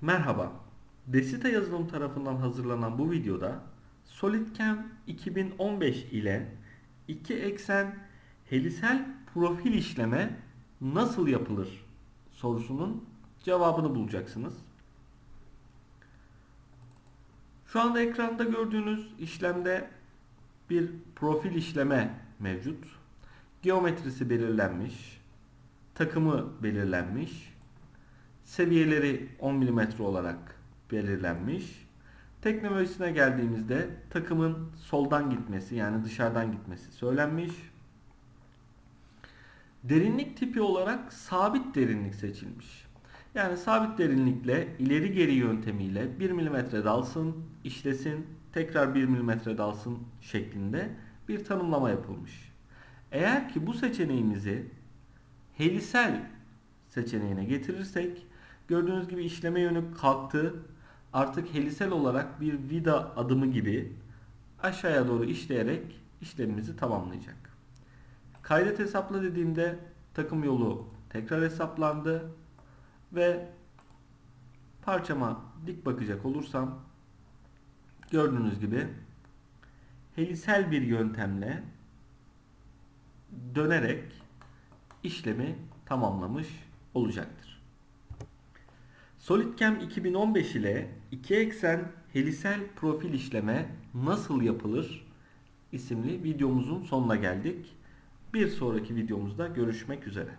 Merhaba. Desita yazılım tarafından hazırlanan bu videoda SolidCam 2015 ile iki eksen helisel profil işleme nasıl yapılır sorusunun cevabını bulacaksınız. Şu anda ekranda gördüğünüz işlemde bir profil işleme mevcut. Geometrisi belirlenmiş, takımı belirlenmiş, seviyeleri 10 mm olarak belirlenmiş. Teknolojisine geldiğimizde takımın soldan gitmesi yani dışarıdan gitmesi söylenmiş. Derinlik tipi olarak sabit derinlik seçilmiş. Yani sabit derinlikle ileri geri yöntemiyle 1 mm dalsın, işlesin, tekrar 1 mm dalsın şeklinde bir tanımlama yapılmış. Eğer ki bu seçeneğimizi helisel seçeneğine getirirsek gördüğünüz gibi işleme yönü kalktı. Artık helisel olarak bir vida adımı gibi aşağıya doğru işleyerek işlemimizi tamamlayacak. Kaydet hesapla dediğimde takım yolu tekrar hesaplandı ve parçama dik bakacak olursam gördüğünüz gibi helisel bir yöntemle dönerek işlemi tamamlamış olacaktır. SolidCam 2015 ile iki eksen helisel profil işleme nasıl yapılır isimli videomuzun sonuna geldik. Bir sonraki videomuzda görüşmek üzere.